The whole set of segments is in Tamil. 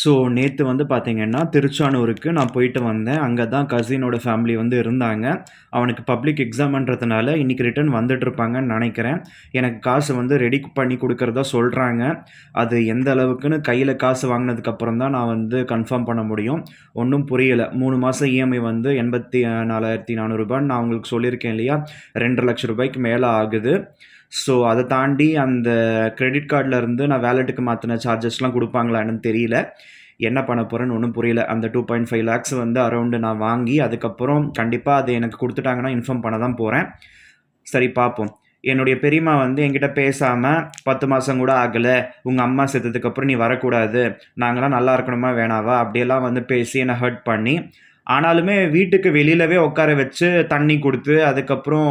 ஸோ நேற்று வந்து பார்த்தீங்கன்னா, திருச்சானூருக்கு நான் போயிட்டு வந்தேன். அங்கே தான் கசினோட ஃபேமிலி வந்து இருந்தாங்க. அவனுக்கு பப்ளிக் எக்ஸாம்ன்றதுனால இன்றைக்கி ரிட்டர்ன் வந்துட்டுருப்பாங்கன்னு நினைக்கிறேன் எனக்கு காசு வந்து ரெடி பண்ணி கொடுக்குறதா சொல்கிறாங்க அது எந்த அளவுக்குன்னு கையில் காசு வாங்கினதுக்கப்புறம் தான் நான் வந்து கன்ஃபார்ம் பண்ண முடியும். ஒன்றும் புரியலை மூணு மாதம் இஎம்ஐ வந்து எண்பத்தி நாலாயிரத்தி நானூறுபான்னு நான் உங்களுக்கு சொல்லியிருக்கேன் இல்லையா? ரெண்டரை லட்சம் ரூபாய்க்கு மேலே ஆகுது. ஸோ அதை தாண்டி அந்த கிரெடிட் கார்ட்லேருந்து நான் வேலெட்டுக்கு மாற்றின சார்ஜஸ்லாம் குடுப்பாங்களா என்னன்னு தெரியல. என்ன பண்ண போகிறேன்னு ஒன்றும் புரியல. அந்த 2.5 லேக்ஸ் வந்து அரௌண்டு நான் வாங்கி, அதுக்கப்புறம் கண்டிப்பாக அது எனக்கு கொடுத்துட்டாங்கன்னா இன்ஃபார்ம் பண்ண தான் போகிறேன் சரி பார்ப்போம். என்னுடைய பெரியம்மா வந்து என்கிட்ட பேசாமல் பத்து மாதம் கூட ஆகலை உங்கள் அம்மா செத்ததுக்கப்புறம் நீ வரக்கூடாது. நாங்களாம் நல்லா இருக்கணுமா வேணாவா? அப்படியெல்லாம் வந்து பேசி என்னை ஹர்ட் பண்ணி, ஆனாலுமே வீட்டுக்கு வெளியிலவே உட்கார வச்சு, தண்ணி கொடுத்து அதுக்கப்புறம்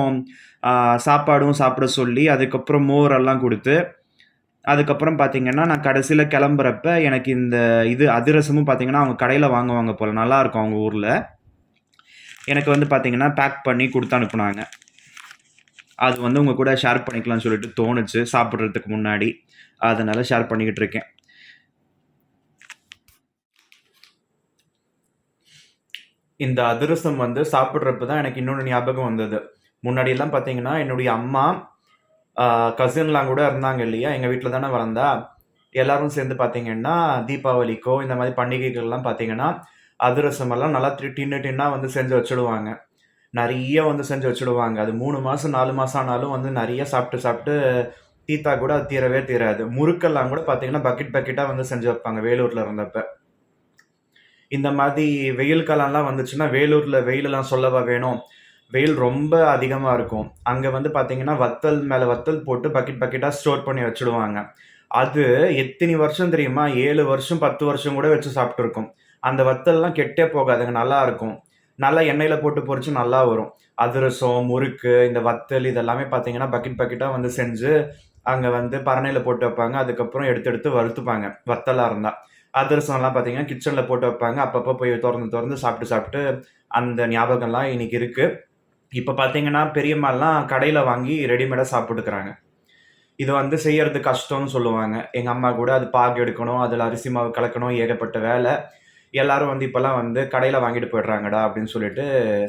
சாப்பாடும் சாப்பிட சொல்லி, அதுக்கப்புறம் மோர் எல்லாம் அதுக்கப்புறம் பார்த்தீங்கன்னா, நான் கடைசியில் கிளம்புறப்ப எனக்கு இந்த இது அதிரசமும் பார்த்தீங்கன்னா, அவங்க கடையில் வாங்குவாங்க போல் நல்லாயிருக்கும் அவங்க ஊரில் எனக்கு வந்து பார்த்தீங்கன்னா, பேக் பண்ணி கொடுத்து அனுப்புனாங்க. அது வந்து உங்கள் கூட ஷேர் பண்ணிக்கலாம்னு சொல்லிட்டு தோணுச்சு, சாப்பிட்றதுக்கு முன்னாடி. அதனால் ஷேர் பண்ணிக்கிட்டு இருக்கேன். இந்த அதிரசம் வந்து சாப்பிட்றப்ப தான் எனக்கு இன்னொன்று ஞாபகம் வந்தது. முன்னாடிலாம் பார்த்தீங்கன்னா, என்னுடைய அம்மா, கசின்லாம் கூட இருந்தாங்க இல்லையா? எங்கள் வீட்டில் தானே வளர்ந்தா. எல்லாரும் சேர்ந்து பார்த்தீங்கன்னா, தீபாவளிக்கோ இந்த மாதிரி பண்டிகைகள்லாம் பார்த்தீங்கன்னா, அதிரசமெல்லாம் நல்லா டி டின்னு டின்னாக வந்து செஞ்சு வச்சுடுவாங்க. நிறைய வந்து செஞ்சு வச்சுடுவாங்க. அது மூணு மாதம் நாலு மாதம் ஆனாலும் வந்து நிறைய சாப்பிட்டு சாப்பிட்டு தீத்தா கூட அது தீரவே தீராது. முறுக்கெல்லாம் கூட பார்த்தீங்கன்னா, பக்கெட் பக்கெட்டாக வந்து செஞ்சு வைப்பாங்க, வேலூரில் இருந்தப்ப. இந்த மாதிரி வெயில் காலம்லாம் வந்துச்சுன்னா, வேலூரில் வெயிலெல்லாம் சொல்லவா வேணும்? வெயில் ரொம்ப அதிகமாக இருக்கும். அங்கே வந்து பார்த்தீங்கன்னா, வத்தல் மேலே வத்தல் போட்டு பக்கெட் பக்கெட்டாக ஸ்டோர் பண்ணி வச்சுடுவாங்க. அது எத்தினி வருஷம் தெரியுமா? ஏழு வருஷம், 10 வருஷம் கூட வச்சு சாப்பிட்ருக்கும் அந்த வத்தல்லாம் கெட்டே போகாதுங்க. நல்லாருக்கும். நல்லா எண்ணெயில் போட்டு பொறிச்சு நல்லா வரும். அதிரசம், முறுக்கு, இந்த வத்தல் இதெல்லாமே பார்த்தீங்கன்னா, பக்கெட் பக்கெட்டாக வந்து செஞ்சு, அங்கே வந்து பரணையில் போட்டு வைப்பாங்க. அதுக்கப்புறம் எடுத்து எடுத்து வறுத்துப்பாங்க, வத்தலாக இருந்தால் அதிரசம்லாம் பார்த்தீங்கன்னா, கிச்சனில் போட்டு வைப்பாங்க. அப்பப்போ போய் திறந்து திறந்து சாப்பிட்டு சாப்பிட்டு அந்த ஞாபகம்லாம் இன்னைக்கு இருக்குது இப்போ பார்த்தீங்கன்னா, பெரியம்மாலாம் கடையில் வாங்கி ரெடிமேடாக சாப்பிட்டுக்கிறாங்க. இது வந்து செய்யறது கஷ்டம்னு சொல்லுவாங்க. எங்கள் அம்மா கூட அது பாகு எடுக்கணும், அதில் அரிசி மாவு கலக்கணும், ஏகப்பட்ட வேலை எல்லாரும் வந்து இப்போல்லாம் வந்து கடையில் வாங்கிட்டு போயிடுறாங்கடா அப்படின்னு சொல்லிட்டு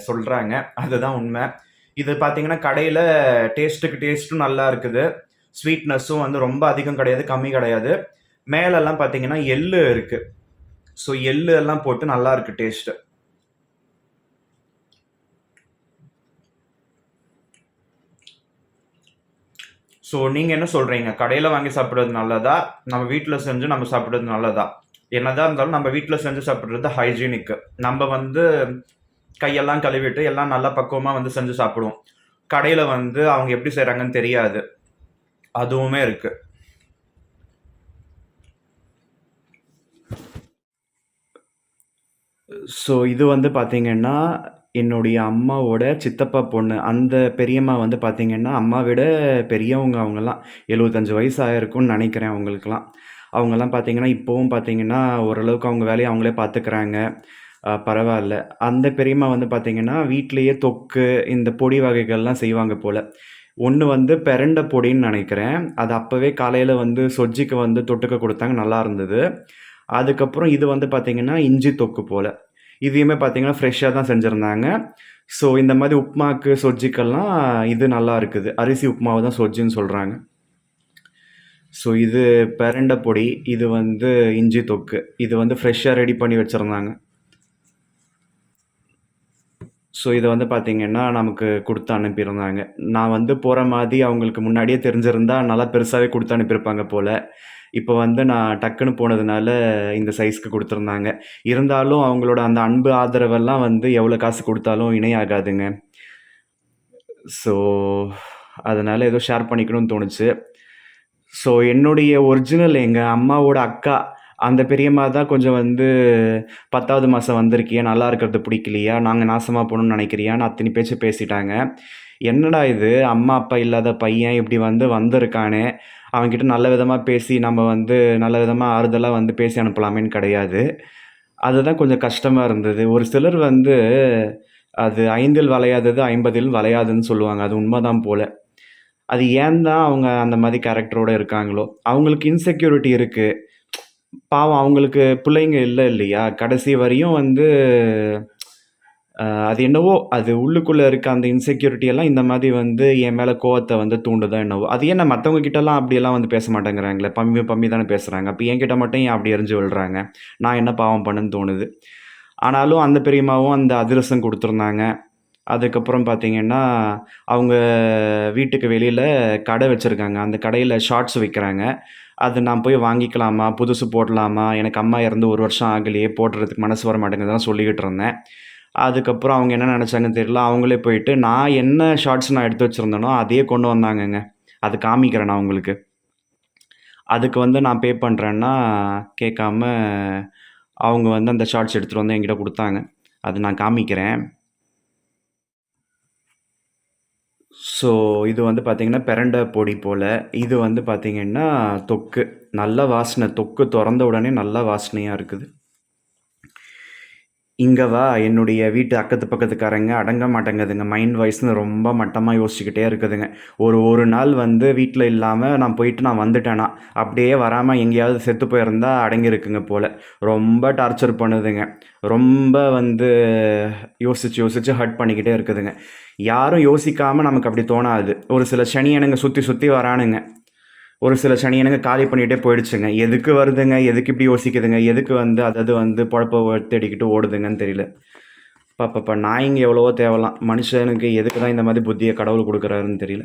சொல்கிறாங்க அதுதான் உண்மை இது பார்த்தீங்கன்னா, கடையில் டேஸ்ட்டுக்கு டேஸ்ட்டும் நல்லா இருக்குது. ஸ்வீட்னஸும் வந்து ரொம்ப அதிகம் கிடையாது, கம்மி கிடையாது. மேலெல்லாம் பார்த்தீங்கன்னா, எள்ளு இருக்குது ஸோ எள்ளு எல்லாம் போட்டு நல்லாருக்கு டேஸ்ட்டு. ஸோ நீங்கள் என்ன சொல்கிறீங்க கடையில் வாங்கி சாப்பிட்றது நல்லதா? நம்ம வீட்டில் செஞ்சு நம்ம சாப்பிட்றது நல்லதா? என்னதான் இருந்தாலும் நம்ம வீட்டில் செஞ்சு சாப்பிட்றது ஹைஜீனிக்கு. நம்ம வந்து கையெல்லாம் கழுவிட்டு, எல்லாம் நல்லா பக்குவமாக வந்து செஞ்சு சாப்பிடுவோம். கடையில் வந்து அவங்க எப்படி செய்கிறாங்கன்னு தெரியாது. அதுவுமே இருக்கு. ஸோ இது வந்து பார்த்தீங்கன்னா, என்னுடைய அம்மாவோட சித்தப்பா பொண்ணு. அந்த பெரியம்மா வந்து பார்த்தீங்கன்னா, அம்மா விட பெரியவங்க அவங்கலாம். 75 வயசு ஆயிருக்கும்னு நெனைக்கிறேன் அவங்களுக்கெல்லாம். அவங்கலாம் பார்த்தீங்கன்னா, இப்பவும் பார்த்தீங்கன்னா, ஓரளவுக்கு அவங்க வேலைய அவங்களே பார்த்துக்கிறாங்க. அ பரவால்ல. அந்த பெரியம்மா வந்து பார்த்தீங்கன்னா, வீட்லயே தொக்கு, இந்த பொடி வகைகள்லாம் செய்வாங்க போல. ஒண்ணு வந்து பெரண்ட பொடின்னு நெனைக்கிறேன். அது அப்பவே காலையில வந்து சொஜ்ஜிக்கு வந்து தொட்டுக்க குடுத்தாங்க, நல்லா இருந்தது. அதுக்கப்புறம் இது வந்து பார்த்தீங்கன்னா, இஞ்சி தொக்கு போல. இதையுமே பார்த்தீங்கன்னா, ஃப்ரெஷ்ஷாக தான் செஞ்சிருந்தாங்க. ஸோ இந்த மாதிரி உப்மாக்கு, சொஜ்ஜிக்கெல்லாம் இது நல்லா இருக்குது. அரிசி உப்மாவை தான் சொஜ்ஜின்னு சொல்கிறாங்க ஸோ இது பெரண்ட பொடி, இது வந்து இஞ்சி தொக்கு. இது வந்து ஃப்ரெஷ்ஷாக ரெடி பண்ணி வச்சுருந்தாங்க ஸோ இதை வந்து பார்த்திங்கன்னா நமக்கு கொடுத்து அனுப்பியிருந்தாங்க. நான் வந்து போகிற மாதிரி அவங்களுக்கு முன்னாடியே தெரிஞ்சிருந்தால் நல்லா பெருசாகவே கொடுத்து அனுப்பியிருப்பாங்க போல் இப்போ வந்து நான் டக்குன்னு போனதுனால, இந்த சைஸ்க்கு கொடுத்துருந்தாங்க இருந்தாலும் அவங்களோட அந்த அன்பு, ஆதரவெல்லாம் வந்து எவ்வளோ காசு கொடுத்தாலும் இணையாகாதுங்க. ஸோ அதனால் ஏதோ ஷேர் பண்ணிக்கணும்னு தோணுச்சு. ஸோ என்னுடைய ஒரிஜினல் எங்கள் அம்மாவோட அக்கா, அந்த பெரியம்மா தான் கொஞ்சம் வந்து பத்தாவது மாதம் வந்திருக்கியா? நல்லா இருக்கிறது பிடிக்கலையா? நாங்கள் நாசமாக போகணும்னு நினைக்கிறியான்னு அத்தனை பேச்சு பேசிட்டாங்க. என்னடா இது! அம்மா, அப்பா இல்லாத பையன் இப்படி வந்து வந்திருக்கானே! அவன்கிட்ட நல்ல விதமாக பேசி, நம்ம வந்து நல்ல விதமாக ஆறுதலாக வந்து பேசி அனுப்பலாமேன்னு கிடையாது. அதுதான் கொஞ்சம் கஷ்டமாக இருந்தது. ஒரு சிலர் வந்து, அது "ஐந்தில் வளையாதது ஐம்பதில் வளையாதுன்னு" சொல்லுவாங்க. அது உண்மைதான் போல. அது ஏன் தான் அவங்க அந்த மாதிரி கேரக்டரோடு இருக்காங்களோ! அவங்களுக்கு இன்செக்யூரிட்டி இருக்குது பாவம் அவங்களுக்கு பிள்ளைங்க இல்லை இல்லையா? கடைசி வரையும் வந்து அது என்னவோ அது உள்ளுக்குள்ளே இருக்க அந்த இன்செக்யூரிட்டி எல்லாம் இந்த மாதிரி வந்து என் மேலே கோவத்தை வந்து தூண்டுதோ என்னவோ! அது ஏன் மற்றவங்க கிட்டலாம் அப்படியெல்லாம் வந்து பேச மாட்டேங்கிறாங்களே! பம்மி பம்மி தானே பேசுகிறாங்க அப்ப என்கிட்ட மட்டும் ஏன் அப்படி எரிஞ்சு விழுறாங்க? நான் என்ன பாவம் பண்ணுன்னு தோணுது. ஆனாலும் அந்த பெரியம்மாவும் அந்த அதிரசம் கொடுத்துருந்தாங்க அதுக்கப்புறம் பார்த்தீங்கன்னா, அவங்க வீட்டுக்கு வெளியில் கடை வச்சுருக்காங்க அந்த கடையில் ஷார்ட்ஸ் விற்கிறாங்க அது நான் போய் வாங்கிக்கலாமா? புதுசு போடலாமா? எனக்கு அம்மா இறந்து ஒரு வருஷம் ஆகலையே! போடுறதுக்கு மனசு வர மாட்டேங்குதுலாம் சொல்லிக்கிட்டு இருந்தேன். அதுக்கப்புறம் அவங்க என்ன நினச்சாங்கன்னு தெரியல. அவங்களே போயிட்டு நான் என்ன ஷார்ட்ஸ் நான் எடுத்து வச்சிருந்தேனோ, அதையே கொண்டு வந்தாங்கங்க. அது காமிக்கிறேன் நான் உங்களுக்கு. அதுக்கு வந்து நான் பே பண்ணுறேன்னா கேட்காம அவங்க வந்து அந்த ஷார்ட்ஸ் எடுத்துகிட்டு வந்து என்கிட்ட கொடுத்தாங்க அது நான் காமிக்கிறேன். ஸோ, இது வந்து பார்த்திங்கன்னா பெரண்ட பொடி போல் இது வந்து பார்த்திங்கன்னா தொக்கு. நல்ல வாசனை. தொக்கு திறந்த உடனே நல்ல வாசனையாக இருக்குது. இங்கே வா! என்னுடைய வீட்டு அக்கத்து பக்கத்துக்காரங்க அடங்க மாட்டேங்குதுங்க. மைண்ட் வாய்ஸ்னு ரொம்ப மட்டமாக யோசிச்சுக்கிட்டே இருக்குதுங்க. ஒரு ஒரு நாள் வந்து வீட்டில் இல்லாமல் நான் போயிட்டு நான் வந்துட்டேனா, அப்படியே வராமல் எங்கேயாவது செத்து போயிருந்தால் அடங்கியிருக்குங்க போல் ரொம்ப டார்ச்சர் பண்ணுதுங்க. ரொம்ப வந்து யோசித்து யோசித்து ஹர்ட் பண்ணிக்கிட்டே இருக்குதுங்க. யாரும் யோசிக்காமல் நமக்கு அப்படி தோணாது. ஒரு சில சனியனுங்க சுற்றி சுற்றி வரானுங்க. ஒரு சில சனியனுங்க காலி பண்ணிகிட்டே போயிடுச்சுங்க. எதுக்கு வருதுங்க? எதுக்கு இப்படி யோசிக்குதுங்க? எதுக்கு வந்து அதது வந்து பொழப்ப தேடிக்கிட்டு ஓடுதுங்கன்னு தெரியல. அப்பப்பா நாய்ங்க எவ்வளவோ தேவலாம். மனுஷனுக்கு எதுக்கு தான் இந்த மாதிரி புத்தியை கடவுள் கொடுக்குறாருன்னு தெரியல.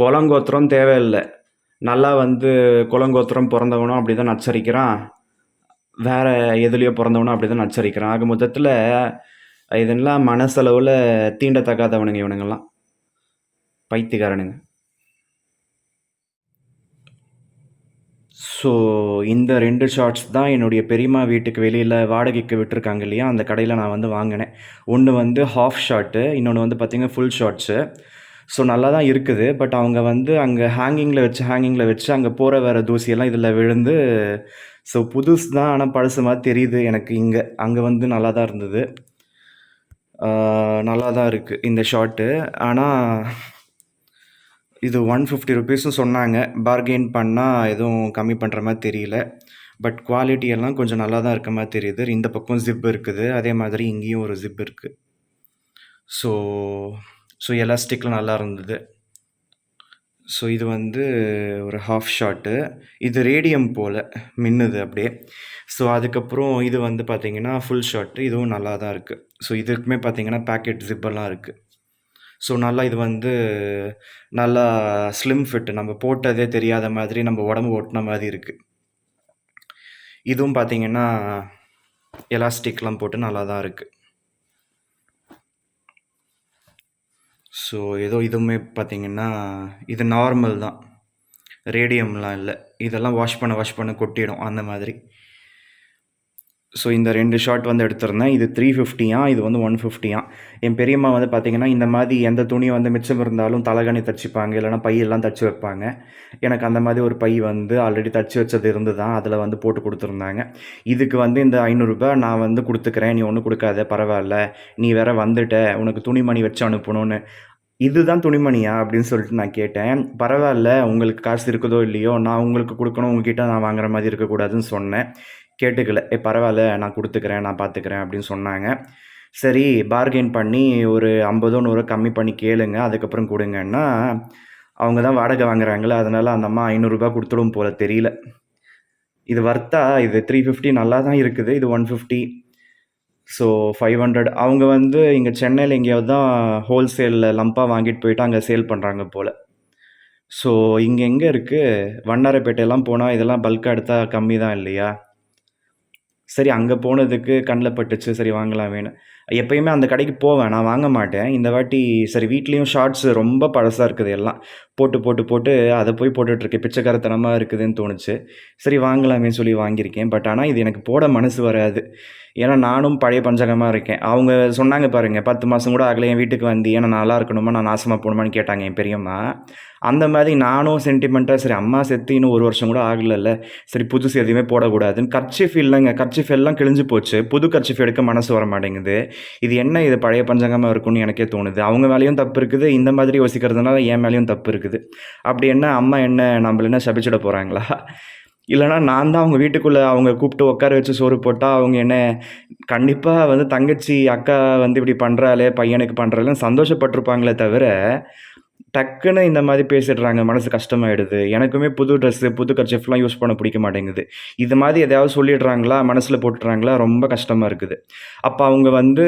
குலங்கோத்திரம் தேவையில்லை நல்லா வந்து குலங்கோத்திரம் அப்படி அப்படிதான் நச்சரிக்கிறான். வேறு எதுலேயோ பிறந்தவனும் அப்படி அப்படிதான் நச்சரிக்கிறான். ஆக மொத்தத்தில் இதெல்லாம் மனசளவில் தீண்டத்தகாதவனுங்க இவனுங்கெல்லாம் பைத்தியக்காரனுங்க. ஸோ, இந்த ரெண்டு ஷார்ட்ஸ் தான் என்னுடைய பெரியம்மா வீட்டுக்கு வெளியில் வாடகைக்கு விட்டுருக்காங்க இல்லையா? அந்த கடையில் நான் வந்து வாங்கினேன் ஒன்று வந்து ஹாஃப் ஷார்ட்டு. இன்னொன்று வந்து பார்த்தீங்கன்னா, ஃபுல் ஷார்ட்ஸு. ஸோ, நல்லா தான் இருக்குது. பட் அவங்க வந்து அங்கே ஹேங்கிங்கில் வச்சு ஹேங்கிங்கில் வச்சு அங்கே போகிற வர தூசியெல்லாம் இதில் விழுந்து ஸோ, புதுசு தான். ஆனால் பழசு மாதிரி தெரியுது எனக்கு இங்கே அங்கே வந்து நல்லா தான் இருந்தது. நல்லா தான் இருக்குது இந்த ஷார்ட்டு. ஆனால் இது ஒன் ஃபிஃப்டி ருபீஸும் சொன்னாங்க. பார்கெயின் பண்ணால் எதுவும் கம்மி பண்ணுற மாதிரி தெரியல. பட் குவாலிட்டி எல்லாம் கொஞ்சம் நல்லா தான் இருக்க மாதிரி தெரியுது. இந்த பக்கம் ஜிப் இருக்குது. அதே மாதிரி இங்கேயும் ஒரு ஜிப் இருக்குது ஸோ ஸோ எலாஸ்டிக்லாம் நல்லா இருந்தது. ஸோ, இது வந்து ஒரு ஹாஃப் ஷார்ட்டு. இது ரேடியம் போல் மின்னுது அப்படியே. ஸோ, அதுக்கப்புறம் இது வந்து பார்த்திங்கன்னா ஃபுல் ஷாட்டு இதுவும் நல்லா தான் இருக்குது ஸோ, இதுக்குமே பார்த்திங்கன்னா பேக்கெட் ஜிப்பெல்லாம் இருக்குது ஸோ, நல்லா இது வந்து நல்லா ஸ்லிம் ஃபிட். நம்ம போட்டதே தெரியாத மாதிரி நம்ம உடம்பு ஓட்டின மாதிரி இருக்குது இதுவும் பார்த்தீங்கன்னா, எலாஸ்டிக்லாம் போட்டு நல்லா தான் இருக்குது ஸோ, ஏதோ இதுவுமே பார்த்திங்கன்னா இது நார்மல் தான். ரேடியம்லாம் இல்லை இதெல்லாம் வாஷ் பண்ண வாஷ் பண்ண கொட்டிடும். அந்த மாதிரி. ஸோ, இந்த ரெண்டு ஷார்ட் வந்து எடுத்திருந்தேன். இது 350யாம். இது வந்து 150யாம். என் பெரியம்மா வந்து பார்த்தீங்கன்னா, இந்த மாதிரி எந்த துணி வந்து மிச்சம் இருந்தாலும் தலகாணி தச்சுப்பாங்க. இல்லைனா பையெல்லாம் தச்சு வைப்பாங்க. எனக்கு அந்த மாதிரி ஒரு பை வந்து ஆல்ரெடி தச்சு வச்சது இருந்து தான் அதில் வந்து போட்டு கொடுத்துருந்தாங்க இதுக்கு வந்து இந்த ஐநூறுரூபா நான் வந்து கொடுத்துக்கிறேன் நீ ஒன்றும் கொடுக்காத பரவாயில்ல நீ வேற வந்துட்ட. உனக்கு துணிமணி வச்சு அனுப்பணும்னு. இதுதான் துணிமணியா? அப்படின்னு சொல்லிட்டு நான் கேட்டேன். பரவாயில்ல உங்களுக்கு காசு இருக்குதோ இல்லையோ, நான் உங்களுக்கு கொடுக்கணும் உங்ககிட்ட நான் வாங்குற மாதிரி இருக்கக்கூடாதுன்னு சொன்னேன். கேட்டுக்கல. "ஏ பரவாயில்ல நான் கொடுத்துக்கிறேன் நான் பார்த்துக்கிறேன்" அப்படின்னு சொன்னாங்க. சரி பார்கெயின் பண்ணி ஒரு 50ஓ 100ஓ கம்மி பண்ணி கேளுங்க. அதுக்கப்புறம் கொடுங்கன்னா அவங்க தான் வாடகை வாங்குறாங்களே அதனால் அந்த அம்மா ஐநூறுரூபா கொடுத்துடும் போல தெரியல. இது வர்த்தா இது 350 நல்லா தான் இருக்குது. இது 150 ஸோ, 500 அவங்க வந்து இங்கே சென்னையில் எங்கேயாவது தான் ஹோல்சேலில் லம்பாக வாங்கிட்டு போயிட்டு அங்கே சேல் பண்ணுறாங்க போல் ஸோ, இங்கே எங்கே இருக்குது வண்ணாரப்பேட்டையெல்லாம் போனால் இதெல்லாம் பல்காக எடுத்தால் கம்மி தான் இல்லையா? சரி அங்கே போனதுக்கு கண்ணில் பட்டுச்சு. சரி வாங்கலாமேன்னு. எப்பயுமே அந்த கடைக்கு போவேன். நான் வாங்க மாட்டேன். இந்த வாட்டி சரி வீட்லேயும் ஷார்ட்ஸ் ரொம்ப பழசாக இருக்குது எல்லாம். போட்டு போட்டு போட்டு அதை போய் போட்டுட்ருக்கேன். பிச்சைக்காரத்தனமாக இருக்குதுன்னு தோணுச்சு. சரி வாங்கலாமே சொல்லி வாங்கியிருக்கேன். பட் ஆனால் இது எனக்கு போட மனசு வராது. ஏன்னா நானும் பழைய பஞ்சகமாக இருக்கேன். அவங்க சொன்னாங்க பாருங்கள் பத்து மாதம் கூட ஆகலை என் வீட்டுக்கு வந்து நான் நல்லா இருக்கணுமா? நான் நாசமாக போணுமான்னு கேட்டாங்க என் பெரியம்மா. அந்த மாதிரி நானும் சென்டிமெண்ட்டாக சரி அம்மா செத்து இன்னும் ஒரு வருஷம் கூட ஆகலைல்ல சரி புதுசு எதுவுமே போடக்கூடாதுன்னு கர்ச்சீஃப் இல்லைங்க கர்ச்சீஃப் எல்லாம் கிழிஞ்சு போச்சு. புது கர்ச்சிஃப் எடுக்க மனசு வர மாட்டேங்குது. இது என்ன இது பழைய பஞ்சாங்கமாக இருக்கும்னு எனக்கே தோணுது. அவங்க மேலேயும் தப்பு இருக்குது. இந்த மாதிரி யோசிக்கிறதுனால என் மேலேயும் தப்பு இருக்குது. அப்படி என்ன அம்மா என்ன நம்மள என்ன சபிச்சிட போகிறாங்களா இல்லைனா நான் தான் அவங்க வீட்டுக்குள்ளே அவங்க கூப்பிட்டு உட்கார வச்சு சோறு போட்டால் அவங்க என்ன கண்டிப்பாக வந்து தங்கச்சி அக்கா வந்து இப்படி பண்ணுறாளே பையனுக்கு பண்ணுறாளேன்னு சந்தோஷப்பட்டிருப்பாங்களே தவிர டக்குன்னு இந்த மாதிரி பேசிடுறாங்க. மனசு கஷ்டமாயிடுது. எனக்குமே புது ட்ரெஸ்ஸு புது கர்ச்சிஃப்லாம் யூஸ் பண்ண பிடிக்க மாட்டேங்குது. இது மாதிரி எதாவது சொல்லிடுறாங்களா? மனசில் போட்டுறாங்களா ரொம்ப கஷ்டமாக இருக்குது. அப்போ அவங்க வந்து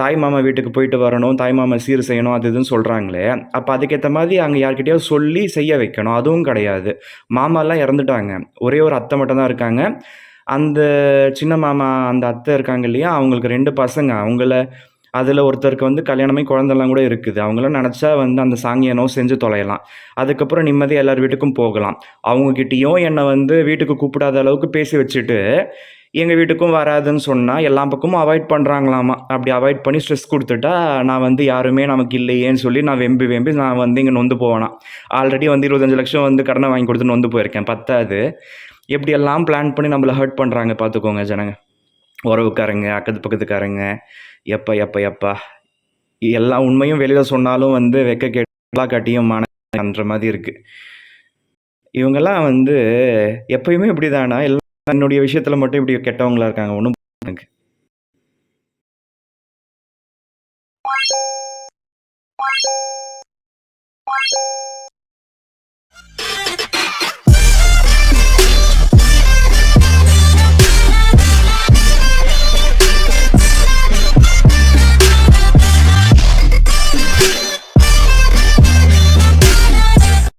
தாய் மாமா வீட்டுக்கு போயிட்டு வரணும் தாய் மாமா சீர் செய்யணும் அது இதுன்னு சொல்கிறாங்களே அப்போ அதுக்கேற்ற மாதிரி அங்கே யார்கிட்டயாவது சொல்லி செய்ய வைக்கணும். அதுவும் கிடையாது. மாமாலாம் இறந்துட்டாங்க. ஒரே ஒரு அத்தை மட்டும் தான் இருக்காங்க. அந்த சின்ன மாமா அந்த அத்தை இருக்காங்க இல்லையா? அவங்களுக்கு ரெண்டு பசங்க. அவங்கள அதில் ஒருத்தருக்கு வந்து கல்யாணமே குழந்தெல்லாம் கூட இருக்குது. அவங்களாம் நினச்சா வந்து அந்த சாங்கியனோ செஞ்சு தொலையலாம். அதுக்கப்புறம் நிம்மதியாக எல்லார் வீட்டுக்கும் போகலாம். அவங்கக்கிட்டேயும் என்னை வந்து வீட்டுக்கு கூப்பிடாத அளவுக்கு பேசி வச்சுட்டு எங்கள் வீட்டுக்கும் வராதுன்னு சொன்னால் எல்லா பக்கமும் அவாய்ட் பண்ணுறாங்களாமா அப்படி அவாய்ட் பண்ணி ஸ்ட்ரெஸ் கொடுத்துட்டா நான் வந்து யாருமே நமக்கு இல்லையேன்னு சொல்லி நான் வெம்பி வெம்பி நான் வந்து இங்கே நொந்து போவேனா? ஆல்ரெடி வந்து இருபத்தஞ்சு லட்சம் வந்து கடனை வாங்கி கொடுத்து நொந்து போயிருக்கேன். பத்தாது. எப்படியெல்லாம் பிளான் பண்ணி நம்மளை ஹர்ட் பண்ணுறாங்க பார்த்துக்கோங்க ஜனங்க. உறவுக்காரங்க அக்கத்து பக்கத்துக்காரங்க எப்பா எப்பா எப்பா. எல்லா உண்மையும் வெளியில் சொன்னாலும் வந்து வெக்க கேட்டா காட்டியும் மனன்ற மாதிரி இருக்குது இவங்கெல்லாம் வந்து எப்பயுமே இப்படி தானா எல்லாம் என்னுடைய விஷயத்தில் மட்டும் இப்படி கெட்டவங்களா இருக்காங்க? ஒன்றும் எனக்கு.